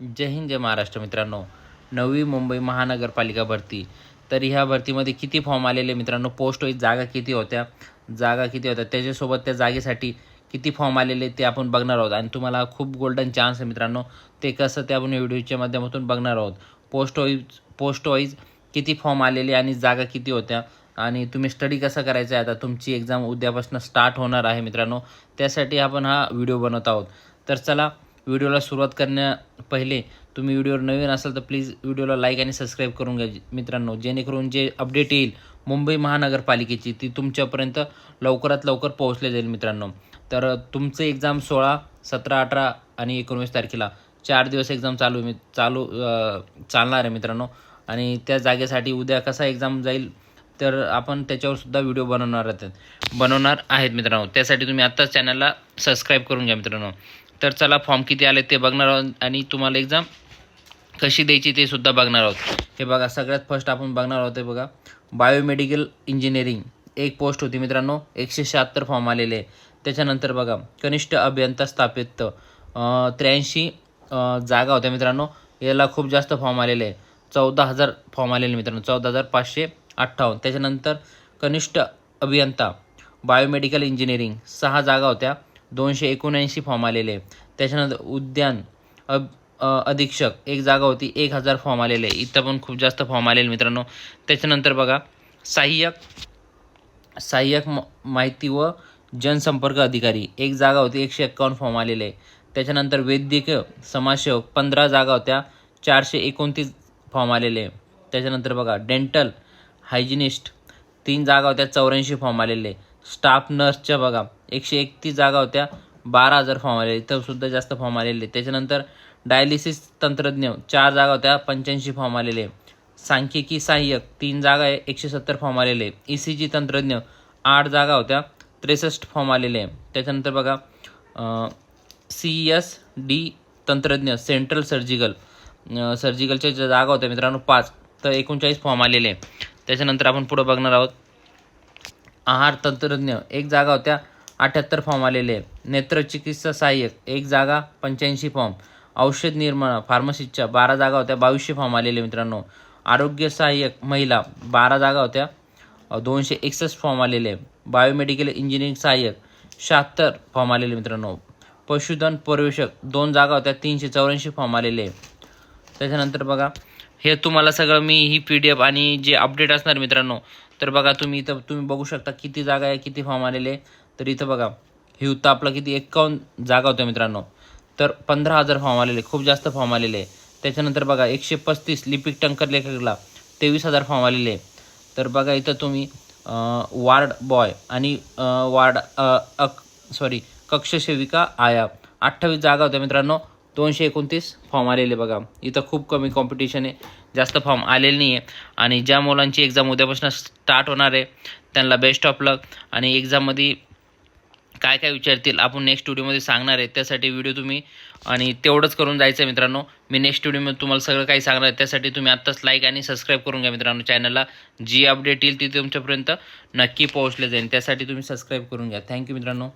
जय हिंद जय महाराष्ट्र मित्रांनो. नवी मुंबई महानगरपालिका भरती. तर ह्या भरतीमध्ये किती फॉर्म आलेले मित्रांनो? पोस्ट वाईज जागा किती होत्या? जागा किती होत्या? त्याच्यासोबत त्या जागेसाठी किती फॉर्म आलेले ते आपण बघणार आहोत. आणि तुम्हाला खूप गोल्डन चान्स आहे मित्रांनो. ते कसं ते आपण व्हिडिओच्या माध्यमातून बघणार आहोत. पोस्ट वाईज पोस्ट वाईज किती फॉर्म आलेले आणि जागा किती होत्या? आणि तुम्ही स्टडी कसं करायचं आहे? आता तुमची एक्झाम उद्यापासून स्टार्ट होणार आहे मित्रांनो. त्यासाठी आपण हा व्हिडिओ बनवत आहोत. तर चला व्हिडिओला सुरुवात करण्या पहिले तुम्ही व्हिडिओवर नवीन असाल तर प्लीज व्हिडिओला लाईक आणि सबस्क्राईब करून घ्या मित्रांनो. जेणेकरून जे अपडेट येईल मुंबई महानगरपालिकेची ती तुमच्यापर्यंत लवकरात लवकर पोहोचले जाईल मित्रांनो. तर तुमचं एक्झाम सोळा सतरा अठरा आणि एकोणवीस तारखेला चार दिवस एक्झाम चालू मी चालू चालणार आहे मित्रांनो. आणि त्या जागेसाठी उद्या कसा एक्झाम जाईल तर आपण त्याच्यावर सुद्धा व्हिडिओ बनवणार आहेत. बनवणार आहेत मित्रांनो. त्यासाठी तुम्ही आत्ताच चॅनलला सबस्क्राईब करून घ्या मित्रांनो. तर चला फॉर्म किती आले ते बघणार आहोत आणि तुम्हाला एक्झाम कशी द्यायची ते सुद्धा बघणार आहोत. हे बघा सगळ्यात फर्स्ट आपण बघणार आहोत हे बघा. बायोमेडिकल इंजिनिअरिंग एक पोस्ट होती मित्रांनो एकशे शहात्तर फॉर्म आलेले. त्याच्यानंतर बघा कनिष्ठ अभियंता स्थापित. त्र्याऐंशी जागा होत्या मित्रांनो याला खूप जास्त फॉर्म आलेले. आहे चौदा हजार फॉर्म आलेले मित्रांनो चौदा हजार पाचशे अठ्ठावन्न. त्याच्यानंतर कनिष्ठ अभियंता बायोमेडिकल इंजिनिअरिंग सहा जागा होत्या. दोनशे एकोणऐंशी फॉर्म आलेले त्याच्यानंतर उद्यान अब अधीक्षक एक जागा होती एक हजार फॉर्म आलेले इथं पण खूप जास्त फॉर्म आलेले मित्रांनो. त्याच्यानंतर बघा सहाय्यक सहाय्यक म माहिती व जनसंपर्क अधिकारी एक जागा होती एकशे एक्कावन्न फॉर्म आलेले त्याच्यानंतर वैद्यकीय समाजसेवक पंधरा जागा होत्या चारशे एकोणतीस फॉर्म आलेले त्याच्यानंतर बघा डेंटल हायजिनिस्ट तीन जागा होत्या चौऱ्याऐंशी फॉर्म आलेले स्टाफ नर्सच्या बघा एकशे एकतीस जागा होत्या. बारा हजार फॉर्म आलेले. इथं सुद्धा जास्त फॉर्म आलेले. त्याच्यानंतर डायलिसिस तंत्रज्ञ चार जागा होत्या. पंच्याऐंशी फॉर्म आलेले. सांख्यिकी सहाय्यक तीन जागा आहे एकशे सत्तर फॉर्म आलेले. ई सी जी तंत्रज्ञ आठ जागा होत्या. त्रेसष्ट फॉर्म आलेले. त्याच्यानंतर बघा सी एस डी तंत्रज्ञ सेंट्रल सर्जिकल सर्जिकलच्या ज्या जागा होत्या मित्रांनो पाच. तर एकोणचाळीस फॉर्म आलेले. त्याच्यानंतर आपण पुढं बघणार आहोत. आहार तंत्रज्ञ एक जागा होत्या. अठ्याहत्तर फॉर्म आलेले नेत्रचिकित्सा सहाय्यक एक जागा पंच्याऐंशी फॉर्म औषध निर्माण फार्मसीच्या बारा जागा होत्या बावीसशे फॉर्म आलेले मित्रांनो. आरोग्य सहाय्यक महिला बारा जागा होत्या दोनशे एकसष्ट फॉर्म आलेले बायोमेडिकल इंजिनिअरिंग सहाय्यक शहात्तर फॉर्म आलेले मित्रांनो. पशुधन पर्यवेक्षक दोन जागा होत्या तीनशे चौऱ्याऐंशी फॉर्म आलेले त्याच्यानंतर बघा हे तुम्हाला सगळं मी ही पी डी एफ आणि जे अपडेट असणार मित्रांनो तर बघा तुम्ही इथं तुम्ही बघू शकता किती जागा आहे किती फॉर्म आलेले तर इथं बघा हे होतं आपलं किती? एक्कावन्न जागा होत्या मित्रांनो. तर पंधरा हजार फॉर्म आलेले खूप जास्त फॉर्म आलेले त्याच्यानंतर बघा एकशे पस्तीस लिपिक टंकर लेखकला तेवीस हजार फॉर्म आलेले तर बघा इथं तुम्ही वार्ड बॉय आणि वार्ड अक सॉरी कक्षसेविका आया. अठ्ठावीस जागा होत्या मित्रांनो. दोनशे एकोणतीस फॉर्म आलेले बघा. इथं खूप कमी कॉम्पिटिशन आहे. जास्त फॉर्म आलेले नाही आहे आणि ज्या मुलांची एक्झाम उद्यापासून स्टार्ट होणार आहे त्यांना बेस्ट ऑफ लक आणि एक्झाममध्ये काय काय विचारतील आपण नेक्स्ट व्हिडिओमध्ये सांगणार आहे. त्यासाठी व्हिडिओ तुम्ही आणि तेवढंच करून जायचं आहे मित्रांनो. मी नेक्स्ट व्हिडिओमध्ये तुम्हाला सगळं काही सांगणार आहे. त्यासाठी तुम्ही आत्ताच लाईक आणि सबस्क्राईब करून घ्या मित्रांनो चॅनलला जी अपडेट येईल ती तुमच्यापर्यंत नक्की पोहोचले जाईल. त्यासाठी तुम्ही सबस्क्राईब करून घ्या. थँक्यू मित्रांनो.